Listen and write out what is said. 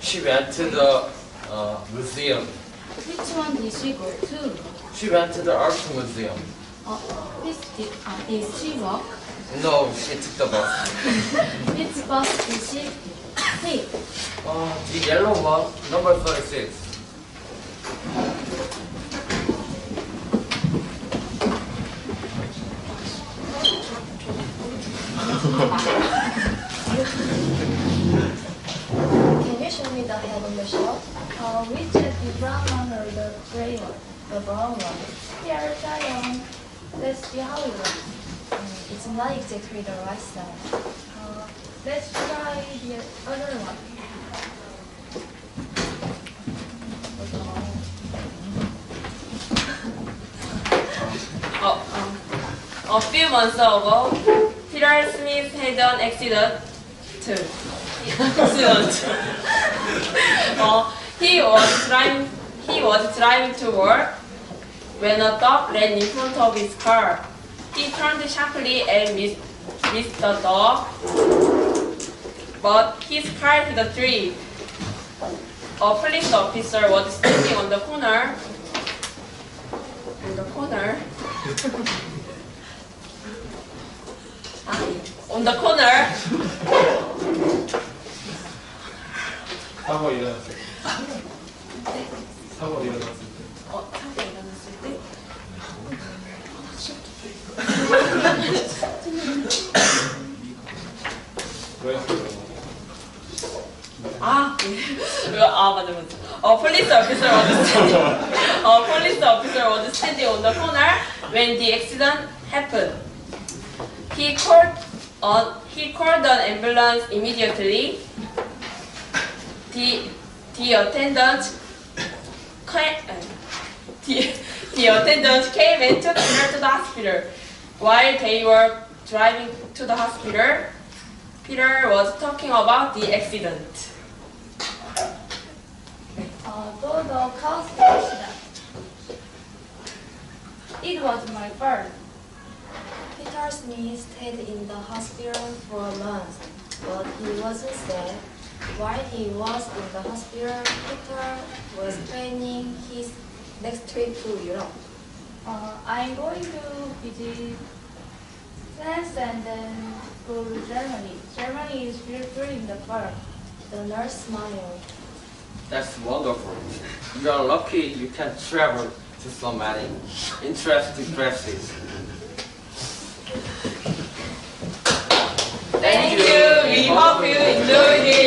she went to the uh, museum. Which one did she go to? She went to the art museum. Uh, which did, uh, did she walk? No, she took the bus. Which bus did she take? Uh, the yellow one, number 36. the head on the shelf? Uh, which is the brown one or the gray one? The brown one. Here, try on. Let's see how it looks. Mm, It's not exactly the right side. Uh, let's try the other one. Uh, um, a few months ago, Peter Smith had an accident. accident. uh, he was driving. He was driving to work when a dog ran in front of his car. He turned sharply and missed, missed the dog, but his car hit a tree. A police officer was standing on the corner. On the corner. on the corner. 사고 일어났을 때. 사고 일어났을 때. 어, 사고 일어났을 때. 왜? 아, 네. 아 맞아 맞아. 어, police officer was standing. 어, police officer was standing on the corner when the accident happened. He called on he called an ambulance immediately. The the attendant came, the, the attendant came and took her to the hospital. While they were driving to the hospital, Peter was talking about the accident. Uh, though the cause of accident. It was my fault. Peter Smith stayed in the hospital for a month, but he wasn't sad. While he was in the hospital, Peter was planning his next trip to Europe. Uh, I'm going to visit France and then go to Germany. Germany is beautiful in the fall. The nurse smiled. That's wonderful. You are lucky you can travel to so many interesting places. Thank you. We hope you enjoyed it.